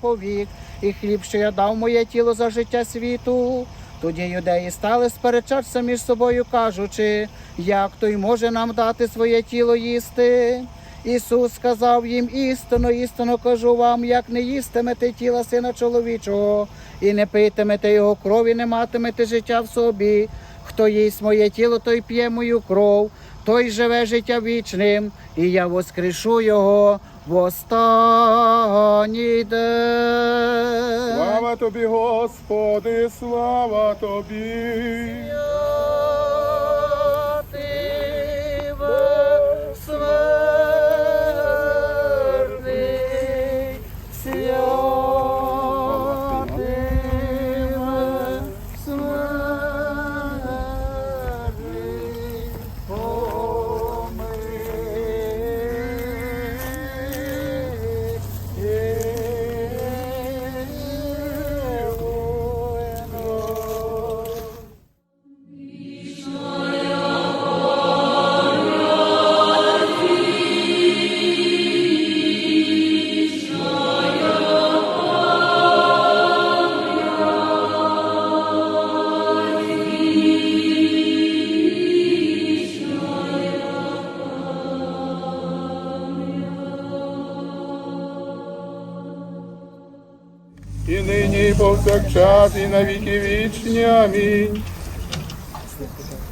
повік, і хліб, що я дав моє тіло за життя світу. Тоді юдеї стали сперечатися між собою, кажучи, як той може нам дати своє тіло їсти. Ісус сказав їм істину, істину кажу вам, як не їстимете тіла сина чоловічого, і не питимете його крові, не матимете життя в собі. Хто їсть моє тіло, той п'є мою кров, той живе життя вічним, і я воскрешу його в останній день. Слава тобі, Господи, слава тобі. І нині, і повсякчас, і на віки вічні. Амінь.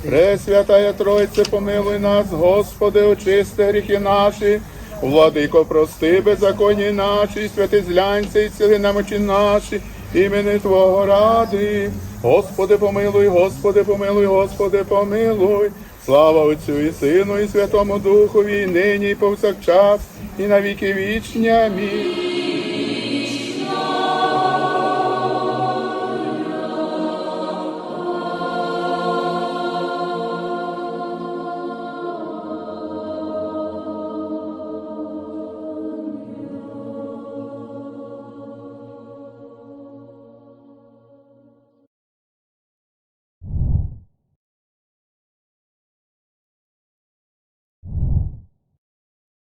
Пресвятая Тройце, помилуй нас, Господи, очисти гріхи наші, владико, прости, беззаконні наші, святи злянься і ціли намочі наші, імени Твого ради. Господи, помилуй, Господи, помилуй, Господи, помилуй. Слава Отцю і Сину, і Святому Духові, і нині, і повсякчас, і на віки вічні. Амінь.